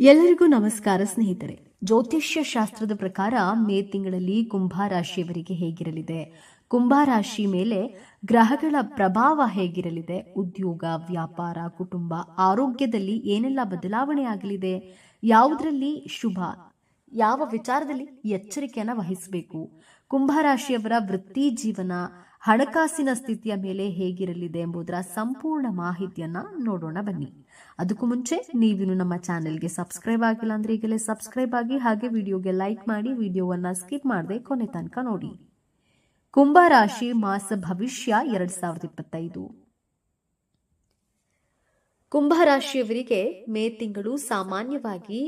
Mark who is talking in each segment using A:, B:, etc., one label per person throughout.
A: ಎಲ್ಲರಿಗೂ ನಮಸ್ಕಾರ, ಸ್ನೇಹಿತರೆ. ಜ್ಯೋತಿಷ್ಯ ಶಾಸ್ತ್ರದ ಪ್ರಕಾರ ಮೇ ತಿಂಗಳಲ್ಲಿ ಕುಂಭ ರಾಶಿಯವರಿಗೆ ಹೇಗಿರಲಿದೆ? ಕುಂಭ ರಾಶಿ ಮೇಲೆ ಗ್ರಹಗಳ ಪ್ರಭಾವ ಹೇಗಿರಲಿದೆ? ಉದ್ಯೋಗ, ವ್ಯಾಪಾರ, ಕುಟುಂಬ, ಆರೋಗ್ಯದಲ್ಲಿ ಏನೆಲ್ಲ ಬದಲಾವಣೆ ಆಗಲಿದೆ? ಯಾವುದರಲ್ಲಿ ಶುಭ ಯಾವ ವಿಚಾರದಲ್ಲಿ ಎಚ್ಚರಿಕೆಯನ್ನ ವಹಿಸಬೇಕು? ಕುಂಭರಾಶಿಯವರ ವೃತ್ತಿ ಜೀವನ ಹಣಕಾಸಿನ ಸ್ಥಿತಿಯ ಮೇಲೆ ಹೇಗಿರಲಿದೆ ಎಂಬುದರ ಸಂಪೂರ್ಣ ಮಾಹಿತಿಯನ್ನ ನೋಡೋಣ ಬನ್ನಿ. ಅದಕ್ಕೂ ಮುಂಚೆ ನೀವಿನ್ನು ನಮ್ಮ ಚಾನೆಲ್ಗೆ ಸಬ್ಸ್ಕ್ರೈಬ್ ಆಗಿಲ್ಲ ಅಂದ್ರೆ ಈಗಲೇ ಸಬ್ಸ್ಕ್ರೈಬ್ ಆಗಿ ಹಾಗೆ ವಿಡಿಯೋಗೆ ಲೈಕ್ ಮಾಡಿ ವಿಡಿಯೋವನ್ನ ಸ್ಕಿಪ್ ಮಾಡದೆ ಕೊನೆ ತನಕ ನೋಡಿ. ಕುಂಭರಾಶಿ ಮಾಸ ಭವಿಷ್ಯ ಎರಡ್ ಸಾವಿರದ ಇಪ್ಪತ್ತೈದು. ಕುಂಭರಾಶಿಯವರಿಗೆ ಮೇ ತಿಂಗಳು ಸಾಮಾನ್ಯವಾಗಿ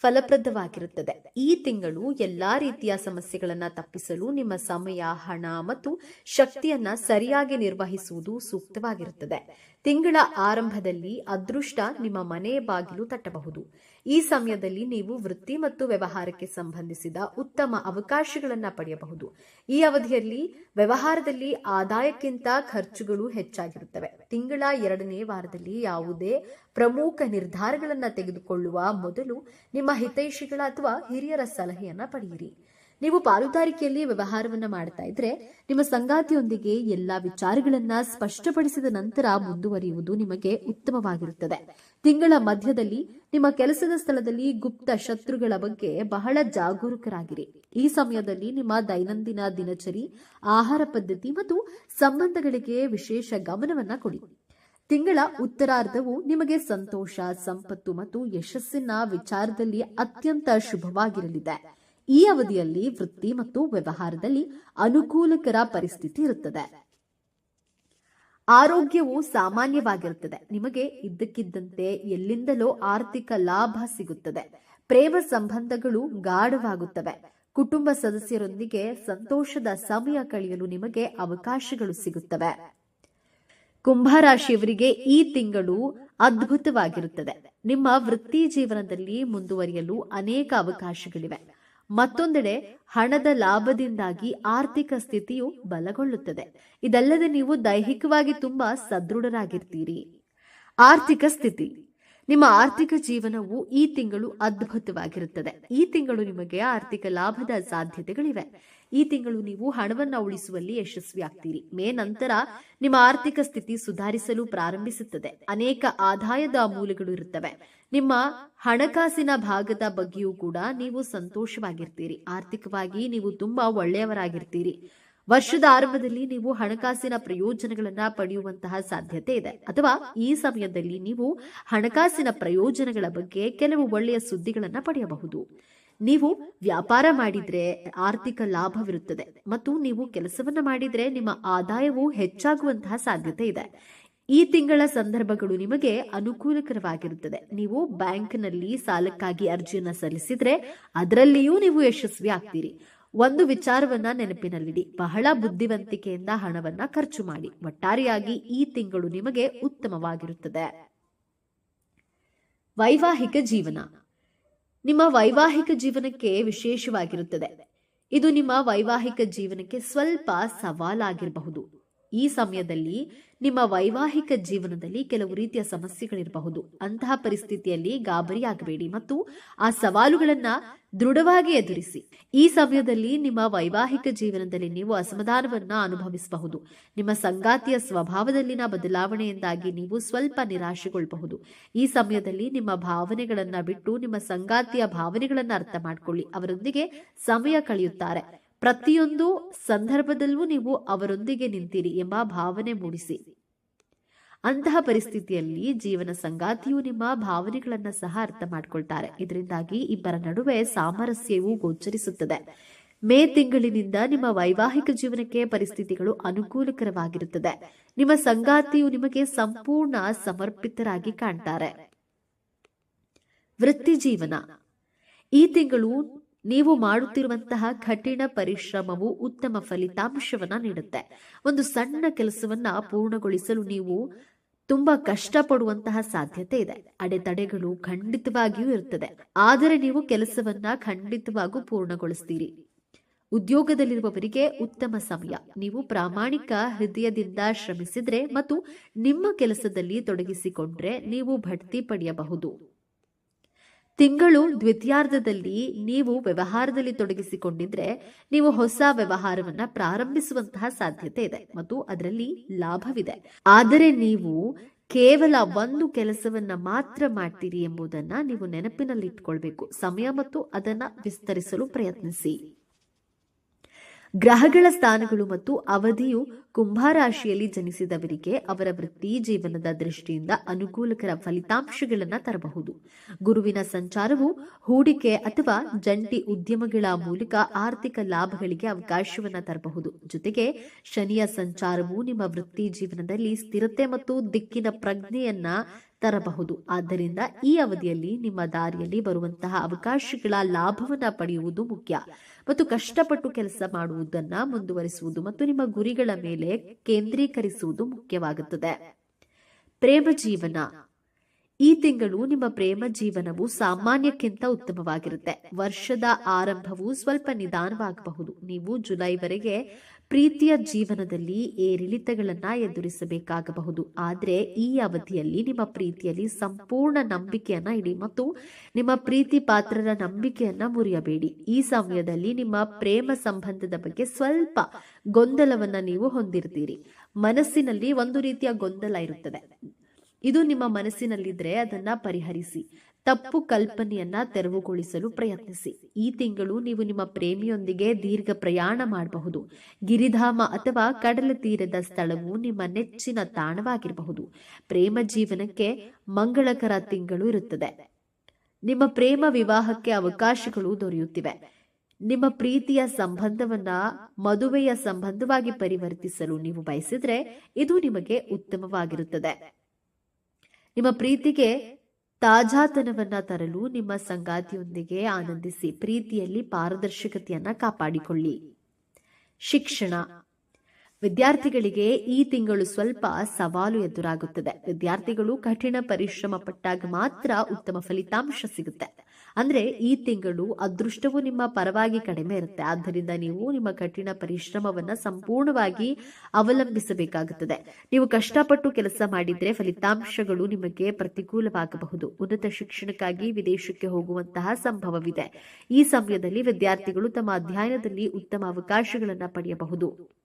A: ಫಲಪ್ರದವಾಗಿರುತ್ತದೆ. ಈ ತಿಂಗಳು ಎಲ್ಲಾ ರೀತಿಯ ಸಮಸ್ಯೆಗಳನ್ನ ತಪ್ಪಿಸಲು ನಿಮ್ಮ ಸಮಯ, ಹಣ ಮತ್ತು ಶಕ್ತಿಯನ್ನ ಸರಿಯಾಗಿ ನಿರ್ವಹಿಸುವುದು ಸೂಕ್ತವಾಗಿರುತ್ತದೆ. ತಿಂಗಳ ಆರಂಭದಲ್ಲಿ ಅದೃಷ್ಟ ನಿಮ್ಮ ಮನೆಯ ಬಾಗಿಲು ತಟ್ಟಬಹುದು. ಈ ಸಮಯದಲ್ಲಿ ನೀವು ವೃತ್ತಿ ಮತ್ತು ವ್ಯವಹಾರಕ್ಕೆ ಸಂಬಂಧಿಸಿದ ಉತ್ತಮ ಅವಕಾಶಗಳನ್ನು ಪಡೆಯಬಹುದು. ಈ ಅವಧಿಯಲ್ಲಿ ವ್ಯವಹಾರದಲ್ಲಿ ಆದಾಯಕ್ಕಿಂತ ಖರ್ಚುಗಳು ಹೆಚ್ಚಾಗಿರುತ್ತವೆ. ತಿಂಗಳ ಎರಡನೇ ವಾರದಲ್ಲಿ ಯಾವುದೇ ಪ್ರಮುಖ ನಿರ್ಧಾರಗಳನ್ನು ತೆಗೆದುಕೊಳ್ಳುವ ಮೊದಲು ನಿಮ್ಮ ಹಿತೈಷಿಗಳ ಅಥವಾ ಹಿರಿಯರ ಸಲಹೆಯನ್ನ ಪಡೆಯಿರಿ. ನೀವು ಪಾಲುದಾರಿಕೆಯಲ್ಲಿ ವ್ಯವಹಾರವನ್ನ ಮಾಡ್ತಾ ಇದ್ರೆ ನಿಮ್ಮ ಸಂಗಾತಿಯೊಂದಿಗೆ ಎಲ್ಲಾ ವಿಚಾರಗಳನ್ನ ಸ್ಪಷ್ಟಪಡಿಸಿದ ನಂತರ ಮುಂದುವರಿಯುವುದು ನಿಮಗೆ ಉತ್ತಮವಾಗಿರುತ್ತದೆ. ತಿಂಗಳ ಮಧ್ಯದಲ್ಲಿ ನಿಮ್ಮ ಕೆಲಸದ ಸ್ಥಳದಲ್ಲಿ ಗುಪ್ತ ಶತ್ರುಗಳ ಬಗ್ಗೆ ಬಹಳ ಜಾಗರೂಕರಾಗಿರಿ. ಈ ಸಮಯದಲ್ಲಿ ನಿಮ್ಮ ದೈನಂದಿನ ದಿನಚರಿ, ಆಹಾರ ಪದ್ಧತಿ ಮತ್ತು ಸಂಬಂಧಗಳಿಗೆ ವಿಶೇಷ ಗಮನವನ್ನ ಕೊಡಿ. ತಿಂಗಳ ಉತ್ತರಾರ್ಧವು ನಿಮಗೆ ಸಂತೋಷ, ಸಂಪತ್ತು ಮತ್ತು ಯಶಸ್ಸಿನ ವಿಚಾರದಲ್ಲಿ ಅತ್ಯಂತ ಶುಭವಾಗಿರಲಿದೆ. ಈ ಅವಧಿಯಲ್ಲಿ ವೃತ್ತಿ ಮತ್ತು ವ್ಯವಹಾರದಲ್ಲಿ ಅನುಕೂಲಕರ ಪರಿಸ್ಥಿತಿ ಇರುತ್ತದೆ. ಆರೋಗ್ಯವು ಸಾಮಾನ್ಯವಾಗಿರುತ್ತದೆ. ನಿಮಗೆ ಇದ್ದಕ್ಕಿದ್ದಂತೆ ಎಲ್ಲಿಂದಲೋ ಆರ್ಥಿಕ ಲಾಭ ಸಿಗುತ್ತದೆ. ಪ್ರೇಮ ಸಂಬಂಧಗಳು ಗಾಢವಾಗುತ್ತವೆ. ಕುಟುಂಬ ಸದಸ್ಯರೊಂದಿಗೆ ಸಂತೋಷದ ಸಮಯ ಕಳೆಯಲು ನಿಮಗೆ ಅವಕಾಶಗಳು ಸಿಗುತ್ತವೆ. ಕುಂಭರಾಶಿಯವರಿಗೆ ಈ ತಿಂಗಳು ಅದ್ಭುತವಾಗಿರುತ್ತದೆ. ನಿಮ್ಮ ವೃತ್ತಿ ಜೀವನದಲ್ಲಿ ಮುಂದುವರಿಯಲು ಅನೇಕ ಅವಕಾಶಗಳಿವೆ. ಮತ್ತೊಂದೆಡೆ ಹಣದ ಲಾಭದಿಂದಾಗಿ ಆರ್ಥಿಕ ಸ್ಥಿತಿಯು ಬಲಗೊಳ್ಳುತ್ತದೆ. ಇದಲ್ಲದೆ ನೀವು ದೈಹಿಕವಾಗಿ ತುಂಬಾ ಸದೃಢರಾಗಿರ್ತೀರಿ. ಆರ್ಥಿಕ ಸ್ಥಿತಿ. ನಿಮ್ಮ ಆರ್ಥಿಕ ಜೀವನವು ಈ ತಿಂಗಳು ಅದ್ಭುತವಾಗಿರುತ್ತದೆ. ಈ ತಿಂಗಳು ನಿಮಗೆ ಆರ್ಥಿಕ ಲಾಭದ ಸಾಧ್ಯತೆಗಳಿವೆ. ಈ ತಿಂಗಳು ನೀವು ಹಣವನ್ನ ಉಳಿಸುವಲ್ಲಿ ಯಶಸ್ವಿಯಾಗ್ತೀರಿ. ಮೇ ನಂತರ ನಿಮ್ಮ ಆರ್ಥಿಕ ಸ್ಥಿತಿ ಸುಧಾರಿಸಲು ಪ್ರಾರಂಭಿಸುತ್ತದೆ. ಅನೇಕ ಆದಾಯದ ಮೂಲಗಳು ಇರುತ್ತವೆ. ನಿಮ್ಮ ಹಣಕಾಸಿನ ಭಾಗದ ಬಗ್ಗೆಯೂ ಕೂಡ ನೀವು ಸಂತೋಷವಾಗಿರ್ತೀರಿ. ಆರ್ಥಿಕವಾಗಿ ನೀವು ತುಂಬಾ ಒಳ್ಳೆಯವರಾಗಿರ್ತೀರಿ. ವರ್ಷದ ಆರಂಭದಲ್ಲಿ ನೀವು ಹಣಕಾಸಿನ ಪ್ರಯೋಜನಗಳನ್ನ ಪಡೆಯುವಂತಹ ಸಾಧ್ಯತೆ ಇದೆ. ಅಥವಾ ಈ ಸಮಯದಲ್ಲಿ ನೀವು ಹಣಕಾಸಿನ ಪ್ರಯೋಜನಗಳ ಬಗ್ಗೆ ಕೆಲವು ಒಳ್ಳೆಯ ಸುದ್ದಿಗಳನ್ನ ಪಡೆಯಬಹುದು. ನೀವು ವ್ಯಾಪಾರ ಮಾಡಿದ್ರೆ ಆರ್ಥಿಕ ಲಾಭವಿರುತ್ತದೆ ಮತ್ತು ನೀವು ಕೆಲಸವನ್ನ ಮಾಡಿದ್ರೆ ನಿಮ್ಮ ಆದಾಯವು ಹೆಚ್ಚಾಗುವಂತಹ ಸಾಧ್ಯತೆ ಇದೆ. ಈ ತಿಂಗಳ ಸಂದರ್ಭಗಳು ನಿಮಗೆ ಅನುಕೂಲಕರವಾಗಿರುತ್ತದೆ. ನೀವು ಬ್ಯಾಂಕ್ನಲ್ಲಿ ಸಾಲಕ್ಕಾಗಿ ಅರ್ಜಿಯನ್ನು ಸಲ್ಲಿಸಿದ್ರೆ ಅದರಲ್ಲಿಯೂ ನೀವು ಯಶಸ್ವಿ ಆಗ್ತೀರಿ. ಒಂದು ವಿಚಾರವನ್ನ ನೆನಪಿನಲ್ಲಿಡಿ. ಬಹಳ ಬುದ್ಧಿವಂತಿಕೆಯಿಂದ ಹಣವನ್ನ ಖರ್ಚು ಮಾಡಿ. ಒಟ್ಟಾರೆಯಾಗಿ ಈ ತಿಂಗಳು ನಿಮಗೆ ಉತ್ತಮವಾಗಿರುತ್ತದೆ. ವೈವಾಹಿಕ ಜೀವನ. ನಿಮ್ಮ ವೈವಾಹಿಕ ಜೀವನಕ್ಕೆ ವಿಶೇಷವಾಗಿರುತ್ತದೆ. ಇದು ನಿಮ್ಮ ವೈವಾಹಿಕ ಜೀವನಕ್ಕೆ ಸ್ವಲ್ಪ ಸವಾಲಾಗಿರಬಹುದು. ಈ ಸಮಯದಲ್ಲಿ ನಿಮ್ಮ ವೈವಾಹಿಕ ಜೀವನದಲ್ಲಿ ಕೆಲವು ರೀತಿಯ ಸಮಸ್ಯೆಗಳಿರಬಹುದು. ಅಂತಹ ಪರಿಸ್ಥಿತಿಯಲ್ಲಿ ಗಾಬರಿಯಾಗಬೇಡಿ ಮತ್ತು ಆ ಸವಾಲುಗಳನ್ನ ದೃಢವಾಗಿ ಎದುರಿಸಿ. ಈ ಸಮಯದಲ್ಲಿ ನಿಮ್ಮ ವೈವಾಹಿಕ ಜೀವನದಲ್ಲಿ ನೀವು ಅಸಮಾಧಾನವನ್ನ ಅನುಭವಿಸಬಹುದು. ನಿಮ್ಮ ಸಂಗಾತಿಯ ಸ್ವಭಾವದಲ್ಲಿನ ಬದಲಾವಣೆಯಿಂದಾಗಿ ನೀವು ಸ್ವಲ್ಪ ನಿರಾಶೆಗೊಳ್ಳಬಹುದು ಈ ಸಮಯದಲ್ಲಿ ನಿಮ್ಮ ಭಾವನೆಗಳನ್ನ ಬಿಟ್ಟು ನಿಮ್ಮ ಸಂಗಾತಿಯ ಭಾವನೆಗಳನ್ನ ಅರ್ಥ ಮಾಡಿಕೊಳ್ಳಿ. ಅವರೊಂದಿಗೆ ಸಮಯ ಕಳೆಯುತ್ತಾರೆ. ಪ್ರತಿಯೊಂದು ಸಂದರ್ಭದಲ್ಲೂ ನೀವು ಅವರೊಂದಿಗೆ ನಿಂತಿರಿ ಎಂಬ ಭಾವನೆ ಮೂಡಿಸಿ. ಅಂತಹ ಪರಿಸ್ಥಿತಿಯಲ್ಲಿ ಜೀವನ ಸಂಗಾತಿಯು ನಿಮ್ಮ ಭಾವನೆಗಳನ್ನ ಸಹ ಅರ್ಥ ಮಾಡ್ಕೊಳ್ತಾರೆ. ಇದರಿಂದಾಗಿ ಇಬ್ಬರ ನಡುವೆ ಸಾಮರಸ್ಯವು ಗೋಚರಿಸುತ್ತದೆ. ಮೇ ತಿಂಗಳಿನಿಂದ ನಿಮ್ಮ ವೈವಾಹಿಕ ಜೀವನಕ್ಕೆ ಪರಿಸ್ಥಿತಿಗಳು ಅನುಕೂಲಕರವಾಗಿರುತ್ತದೆ. ನಿಮ್ಮ ಸಂಗಾತಿಯು ನಿಮಗೆ ಸಂಪೂರ್ಣ ಸಮರ್ಪಿತರಾಗಿ ಕಾಣ್ತಾರೆ. ವೃತ್ತಿ ಜೀವನ. ಈ ತಿಂಗಳು ನೀವು ಮಾಡುತ್ತಿರುವಂತಹ ಕಠಿಣ ಪರಿಶ್ರಮವು ಉತ್ತಮ ಫಲಿತಾಂಶವನ್ನ ನೀಡುತ್ತೆ. ಒಂದು ಸಣ್ಣ ಕೆಲಸವನ್ನ ಪೂರ್ಣಗೊಳಿಸಲು ನೀವು ತುಂಬಾ ಕಷ್ಟಪಡುವಂತಹ ಸಾಧ್ಯತೆ ಇದೆ. ಅಡೆತಡೆಗಳು ಖಂಡಿತವಾಗಿಯೂ ಇರುತ್ತದೆ ಆದರೆ ನೀವು ಕೆಲಸವನ್ನ ಖಂಡಿತವಾಗೂ ಪೂರ್ಣಗೊಳಿಸ್ತೀರಿ. ಉದ್ಯೋಗದಲ್ಲಿರುವವರಿಗೆ ಉತ್ತಮ ಸಮಯ. ನೀವು ಪ್ರಾಮಾಣಿಕ ಹೃದಯದಿಂದ ಶ್ರಮಿಸಿದ್ರೆ ಮತ್ತು ನಿಮ್ಮ ಕೆಲಸದಲ್ಲಿ ತೊಡಗಿಸಿಕೊಂಡ್ರೆ ನೀವು ಬಡ್ತಿ ಪಡೆಯಬಹುದು. ತಿಂಗಳು ದ್ವಿತೀಯಾರ್ಧದಲ್ಲಿ ನೀವು ವ್ಯವಹಾರದಲ್ಲಿ ತೊಡಗಿಸಿಕೊಂಡಿದ್ರೆ ನೀವು ಹೊಸ ವ್ಯವಹಾರವನ್ನ ಪ್ರಾರಂಭಿಸುವಂತಹ ಸಾಧ್ಯತೆ ಇದೆ ಮತ್ತು ಅದರಲ್ಲಿ ಲಾಭವಿದೆ. ಆದರೆ ನೀವು ಕೇವಲ ಒಂದು ಕೆಲಸವನ್ನ ಮಾತ್ರ ಮಾಡ್ತೀರಿ ಎಂಬುದನ್ನ ನೀವು ನೆನಪಿನಲ್ಲಿ ಇಟ್ಕೊಳ್ಬೇಕು ಸಮಯ ಮತ್ತು ಅದನ್ನ ವಿಸ್ತರಿಸಲು ಪ್ರಯತ್ನಿಸಿ. ಗ್ರಹಗಳ ಸ್ಥಾನಗಳು ಮತ್ತು ಅವಧಿಯು ಕುಂಭರಾಶಿಯಲ್ಲಿ ಜನಿಸಿದವರಿಗೆ ಅವರ ವೃತ್ತಿ ಜೀವನದ ದೃಷ್ಟಿಯಿಂದ ಅನುಕೂಲಕರ ಫಲಿತಾಂಶಗಳನ್ನು ತರಬಹುದು. ಗುರುವಿನ ಸಂಚಾರವು ಹೂಡಿಕೆ ಅಥವಾ ಜಂಟಿ ಉದ್ಯಮಗಳ ಮೂಲಕ ಆರ್ಥಿಕ ಲಾಭಗಳಿಗೆ ಅವಕಾಶವನ್ನ ತರಬಹುದು. ಜೊತೆಗೆ ಶನಿಯ ಸಂಚಾರವು ನಿಮ್ಮ ವೃತ್ತಿ ಜೀವನದಲ್ಲಿ ಸ್ಥಿರತೆ ಮತ್ತು ದಿಕ್ಕಿನ ಪ್ರಜ್ಞೆಯನ್ನ ತರಬಹುದು. ಆದ್ದರಿಂದ ಈ ಅವಧಿಯಲ್ಲಿ ನಿಮ್ಮ ದಾರಿಯಲ್ಲಿ ಬರುವಂತಹ ಅವಕಾಶಗಳ ಲಾಭವನ್ನ ಪಡೆಯುವುದು ಮುಖ್ಯ. ಮತ್ತು ಕಷ್ಟಪಟ್ಟು ಕೆಲಸ ಮಾಡುವುದನ್ನ ಮುಂದುವರಿಸುವುದು ಮತ್ತು ನಿಮ್ಮ ಗುರಿಗಳ ಮೇಲೆ ಕೇಂದ್ರೀಕರಿಸುವುದು ಮುಖ್ಯವಾಗುತ್ತದೆ. ಪ್ರೇಮ ಜೀವನ. ಈ ತಿಂಗಳು ನಿಮ್ಮ ಪ್ರೇಮ ಜೀವನವು ಸಾಮಾನ್ಯಕ್ಕಿಂತ ಉತ್ತಮವಾಗಿರುತ್ತೆ. ವರ್ಷದ ಆರಂಭವು ಸ್ವಲ್ಪ ನಿಧಾನವಾಗಬಹುದು. ನೀವು ಜುಲೈವರೆಗೆ ಪ್ರೀತಿಯ ಜೀವನದಲ್ಲಿ ಏರಿಳಿತಗಳನ್ನ ಎದುರಿಸಬೇಕಾಗಬಹುದು. ಆದರೆ ಈ ಅವಧಿಯಲ್ಲಿ ನಿಮ್ಮ ಪ್ರೀತಿಯಲ್ಲಿ ಸಂಪೂರ್ಣ ನಂಬಿಕೆಯನ್ನ ಇಡಿ ಮತ್ತು ನಿಮ್ಮ ಪ್ರೀತಿ ಪಾತ್ರರ ನಂಬಿಕೆಯನ್ನ ಮುರಿಯಬೇಡಿ. ಈ ಸಮಯದಲ್ಲಿ ನಿಮ್ಮ ಪ್ರೇಮ ಸಂಬಂಧದ ಬಗ್ಗೆ ಸ್ವಲ್ಪ ಗೊಂದಲವನ್ನ ನೀವು ಹೊಂದಿರ್ತೀರಿ. ಮನಸ್ಸಿನಲ್ಲಿ ಒಂದು ರೀತಿಯ ಗೊಂದಲ ಇರುತ್ತದೆ. ಇದು ನಿಮ್ಮ ಮನಸ್ಸಿನಲ್ಲಿದ್ರೆ ಅದನ್ನ ಪರಿಹರಿಸಿ. ತಪ್ಪು ಕಲ್ಪನೆಯನ್ನ ತೆರವುಗೊಳಿಸಲು ಪ್ರಯತ್ನಿಸಿ. ಈ ತಿಂಗಳು ನೀವು ನಿಮ್ಮ ಪ್ರೇಮಿಯೊಂದಿಗೆ ದೀರ್ಘ ಪ್ರಯಾಣ ಮಾಡಬಹುದು. ಗಿರಿಧಾಮ ಅಥವಾ ಕಡಲ ತೀರದ ಸ್ಥಳವು ನಿಮ್ಮ ನೆಚ್ಚಿನ ತಾಣವಾಗಿರಬಹುದು. ಪ್ರೇಮ ಜೀವನಕ್ಕೆ ಮಂಗಳಕರ ತಿಂಗಳು ಇರುತ್ತದೆ. ನಿಮ್ಮ ಪ್ರೇಮ ವಿವಾಹಕ್ಕೆ ಅವಕಾಶಗಳು ದೊರೆಯುತ್ತಿವೆ. ನಿಮ್ಮ ಪ್ರೀತಿಯ ಸಂಬಂಧವನ್ನ ಮದುವೆಯ ಸಂಬಂಧವಾಗಿ ಪರಿವರ್ತಿಸಲು ನೀವು ಬಯಸಿದ್ರೆ ಇದು ನಿಮಗೆ ಉತ್ತಮವಾಗಿರುತ್ತದೆ. ನಿಮ್ಮ ಪ್ರೀತಿಗೆ ತಾಜಾತನವನ್ನ ತರಲು ನಿಮ್ಮ ಸಂಗಾತಿಯೊಂದಿಗೆ ಆನಂದಿಸಿ ಪ್ರೀತಿಯಲ್ಲಿ ಪಾರದರ್ಶಕತೆಯನ್ನ ಕಾಪಾಡಿಕೊಳ್ಳಿ. ಶಿಕ್ಷಣ. ವಿದ್ಯಾರ್ಥಿಗಳಿಗೆ ಈ ತಿಂಗಳು ಸ್ವಲ್ಪ ಸವಾಲು ಎದುರಾಗುತ್ತದೆ. ವಿದ್ಯಾರ್ಥಿಗಳು ಕಠಿಣ ಪರಿಶ್ರಮ ಪಟ್ಟಾಗ ಮಾತ್ರ ಉತ್ತಮ ಫಲಿತಾಂಶ ಸಿಗುತ್ತೆ. ಅಂದ್ರೆ ಈ ತಿಂಗಳು ಅದೃಷ್ಟವು ನಿಮ್ಮ ಪರವಾಗಿ ಕಡಿಮೆ ಇರುತ್ತೆ. ಆದ್ದರಿಂದ ನೀವು ನಿಮ್ಮ ಕಠಿಣ ಪರಿಶ್ರಮವನ್ನ ಸಂಪೂರ್ಣವಾಗಿ ಅವಲಂಬಿಸಬೇಕಾಗುತ್ತದೆ. ನೀವು ಕಷ್ಟಪಟ್ಟು ಕೆಲಸ ಮಾಡಿದ್ರೆ ಫಲಿತಾಂಶಗಳು ನಿಮಗೆ ಪ್ರತಿಕೂಲವಾಗಬಹುದು. ಉನ್ನತ ಶಿಕ್ಷಣಕ್ಕಾಗಿ ವಿದೇಶಕ್ಕೆ ಹೋಗುವಂತಹ ಸಂಭವವಿದೆ. ಈ ಸಮಯದಲ್ಲಿ ವಿದ್ಯಾರ್ಥಿಗಳು ತಮ್ಮ ಅಧ್ಯಯನದಲ್ಲಿ ಉತ್ತಮ ಅವಕಾಶಗಳನ್ನು ಪಡೆಯಬಹುದು.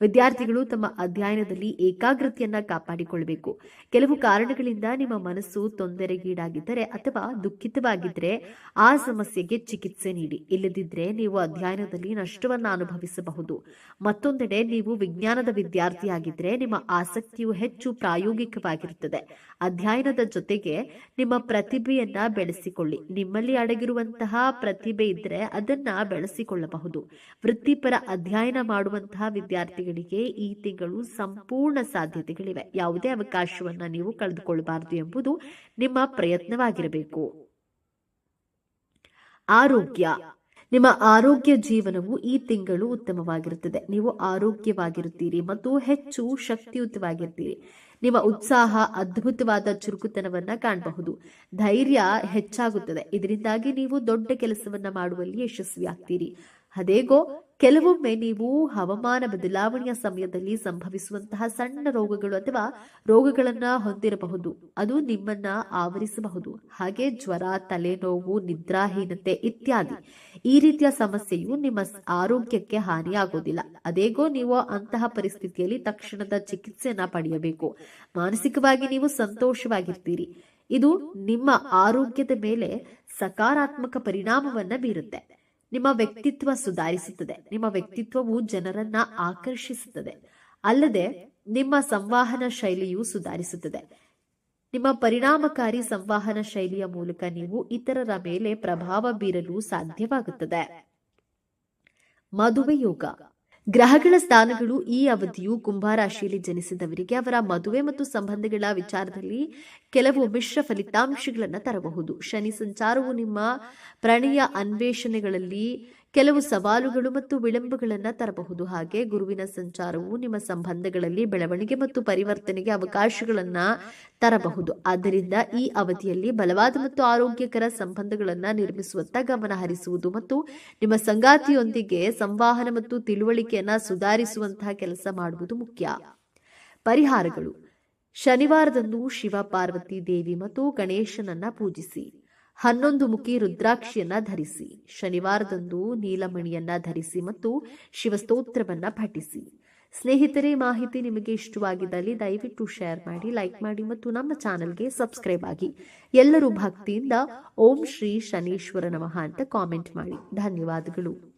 A: ವಿದ್ಯಾರ್ಥಿಗಳು ತಮ್ಮ ಅಧ್ಯಯನದಲ್ಲಿ ಏಕಾಗ್ರತೆಯನ್ನ ಕಾಪಾಡಿಕೊಳ್ಳಬೇಕು ಕೆಲವು ಕಾರಣಗಳಿಂದ ನಿಮ್ಮ ಮನಸ್ಸು ತೊಂದರೆಗೀಡಾಗಿದ್ದರೆ ಅಥವಾ ದುಃಖಿತವಾಗಿದ್ದರೆ ಆ ಸಮಸ್ಯೆಗೆ ಚಿಕಿತ್ಸೆ ನೀಡಿ. ಇಲ್ಲದಿದ್ದರೆ ನೀವು ಅಧ್ಯಯನದಲ್ಲಿ ನಷ್ಟವನ್ನ ಅನುಭವಿಸಬಹುದು. ಮತ್ತೊಂದೆಡೆ ನೀವು ವಿಜ್ಞಾನದ ವಿದ್ಯಾರ್ಥಿಯಾಗಿದ್ದರೆ ನಿಮ್ಮ ಆಸಕ್ತಿಯು ಹೆಚ್ಚು ಪ್ರಾಯೋಗಿಕವಾಗಿರುತ್ತದೆ. ಅಧ್ಯಯನದ ಜೊತೆಗೆ ನಿಮ್ಮ ಪ್ರತಿಭೆಯನ್ನ ಬೆಳೆಸಿಕೊಳ್ಳಿ. ನಿಮ್ಮಲ್ಲಿ ಅಡಗಿರುವಂತಹ ಪ್ರತಿಭೆ ಇದ್ದರೆ ಅದನ್ನ ಬೆಳೆಸಿಕೊಳ್ಳಬಹುದು. ವೃತ್ತಿಪರ ಅಧ್ಯಯನ ಮಾಡುವಂತಹ ವಿದ್ಯಾರ್ಥಿಗಳಿಗೆ ಈ ತಿಂಗಳು ಸಂಪೂರ್ಣ ಸಾಧ್ಯತೆಗಳಿವೆ. ಯಾವುದೇ ಅವಕಾಶವನ್ನ ನೀವು ಕಳೆದುಕೊಳ್ಳಬಾರದು ಎಂಬುದು ನಿಮ್ಮ ಪ್ರಯತ್ನವಾಗಿರಬೇಕು. ಆರೋಗ್ಯ. ನಿಮ್ಮ ಆರೋಗ್ಯ ಜೀವನವು ಈ ತಿಂಗಳು ಉತ್ತಮವಾಗಿರುತ್ತದೆ. ನೀವು ಆರೋಗ್ಯವಾಗಿರುತ್ತೀರಿ ಮತ್ತು ಹೆಚ್ಚು ಶಕ್ತಿಯುತವಾಗಿರ್ತೀರಿ ನಿಮ್ಮ ಉತ್ಸಾಹ, ಅದ್ಭುತವಾದ ಚುರುಕುತನವನ್ನ ಕಾಣಬಹುದು. ಧೈರ್ಯ ಹೆಚ್ಚಾಗುತ್ತದೆ. ಇದರಿಂದಾಗಿ ನೀವು ದೊಡ್ಡ ಕೆಲಸವನ್ನ ಮಾಡುವಲ್ಲಿ ಯಶಸ್ವಿಯಾಗ್ತೀರಿ. ಅದೇಗೋ ಕೆಲವೊಮ್ಮೆ ನೀವು ಹವಾಮಾನ ಬದಲಾವಣೆಯ ಸಮಯದಲ್ಲಿ ಸಂಭವಿಸುವಂತಹ ಸಣ್ಣ ರೋಗಗಳು ಅಥವಾ ರೋಗಗಳನ್ನ ಹೊಂದಿರಬಹುದು. ಅದು ನಿಮ್ಮನ್ನ ಆವರಿಸಬಹುದು. ಹಾಗೆ ಜ್ವರ, ತಲೆನೋವು, ನಿದ್ರಾಹೀನತೆ ಇತ್ಯಾದಿ. ಈ ರೀತಿಯ ಸಮಸ್ಯೆಯು ನಿಮ್ಮ ಆರೋಗ್ಯಕ್ಕೆ ಹಾನಿಯಾಗೋದಿಲ್ಲ. ಅದೇಗೋ ನೀವು ಅಂತಹ ಪರಿಸ್ಥಿತಿಯಲ್ಲಿ ತಕ್ಷಣದ ಚಿಕಿತ್ಸೆಯನ್ನ ಪಡೆಯಬೇಕು. ಮಾನಸಿಕವಾಗಿ ನೀವು ಸಂತೋಷವಾಗಿರ್ತೀರಿ. ಇದು ನಿಮ್ಮ ಆರೋಗ್ಯದ ಮೇಲೆ ಸಕಾರಾತ್ಮಕ ಪರಿಣಾಮವನ್ನ ಬೀರುತ್ತೆ. ನಿಮ್ಮ ವ್ಯಕ್ತಿತ್ವ ಸುಧಾರಿಸುತ್ತದೆ. ನಿಮ್ಮ ವ್ಯಕ್ತಿತ್ವವು ಜನರನ್ನ ಆಕರ್ಷಿಸುತ್ತದೆ. ಅಲ್ಲದೆ, ನಿಮ್ಮ ಸಂವಹನ ಶೈಲಿಯು ಸುಧಾರಿಸುತ್ತದೆ. ನಿಮ್ಮ ಪರಿಣಾಮಕಾರಿ ಸಂವಹನ ಶೈಲಿಯ ಮೂಲಕ ನೀವು ಇತರರ ಮೇಲೆ ಪ್ರಭಾವ ಬೀರಲು ಸಾಧ್ಯವಾಗುತ್ತದೆ. ಮದುವೆ ಯೋಗ. ಗ್ರಹಗಳ ಸ್ಥಾನಗಳು ಈ ಅವಧಿಯು ಕುಂಭಾರಾಶಿಯಲ್ಲಿ ಜನಿಸಿದವರಿಗೆ ಅವರ ಮದುವೆ ಮತ್ತು ಸಂಬಂಧಗಳ ವಿಚಾರದಲ್ಲಿ ಕೆಲವು ಮಿಶ್ರ ಫಲಿತಾಂಶಗಳನ್ನು ತರಬಹುದು. ಶನಿ ಸಂಚಾರವು ನಿಮ್ಮ ಪ್ರಣಯ ಅನ್ವೇಷಣೆಗಳಲ್ಲಿ ಕೆಲವು ಸವಾಲುಗಳು ಮತ್ತು ವಿಳಂಬಗಳನ್ನು ತರಬಹುದು. ಹಾಗೆ ಗುರುವಿನ ಸಂಚಾರವು ನಿಮ್ಮ ಸಂಬಂಧಗಳಲ್ಲಿ ಬೆಳವಣಿಗೆ ಮತ್ತು ಪರಿವರ್ತನೆಗೆ ಅವಕಾಶಗಳನ್ನು ತರಬಹುದು. ಆದ್ದರಿಂದ ಈ ಅವಧಿಯಲ್ಲಿ ಬಲವಾದ ಮತ್ತು ಆರೋಗ್ಯಕರ ಸಂಬಂಧಗಳನ್ನು ನಿರ್ಮಿಸುವತ್ತ ಗಮನ ಹರಿಸುವುದು ಮತ್ತು ನಿಮ್ಮ ಸಂಗಾತಿಯೊಂದಿಗೆ ಸಂವಹನ ಮತ್ತು ತಿಳುವಳಿಕೆಯನ್ನು ಸುಧಾರಿಸುವಂತಹ ಕೆಲಸ ಮಾಡುವುದು ಮುಖ್ಯ. ಪರಿಹಾರಗಳು. ಶನಿವಾರದಂದು ಶಿವ ಪಾರ್ವತಿ ದೇವಿ ಮತ್ತು ಗಣೇಶನನ್ನ ಪೂಜಿಸಿ. ಹನ್ನೊಂದು ಮುಖಿ ರುದ್ರಾಕ್ಷಿಯನ್ನ ಧರಿಸಿ, ಶನಿವಾರದಂದು ನೀಲಮಣಿಯನ್ನ ಧರಿಸಿ ಮತ್ತು ಶಿವಸ್ತೋತ್ರವನ್ನ ಪಠಿಸಿ. ಸ್ನೇಹಿತರೆ, ಮಾಹಿತಿ ನಿಮಗೆ ಇಷ್ಟವಾಗಿದ್ದಲ್ಲಿ ದಯವಿಟ್ಟು ಶೇರ್ ಮಾಡಿ, ಲೈಕ್ ಮಾಡಿ ಮತ್ತು ನಮ್ಮ ಚಾನೆಲ್ಗೆ ಸಬ್ಸ್ಕ್ರೈಬ್ ಆಗಿ. ಎಲ್ಲರೂ ಭಕ್ತಿಯಿಂದ ಓಂ ಶ್ರೀ ಶನೀಶ್ವರ ನಮಃ ಅಂತ ಕಾಮೆಂಟ್ ಮಾಡಿ. ಧನ್ಯವಾದಗಳು.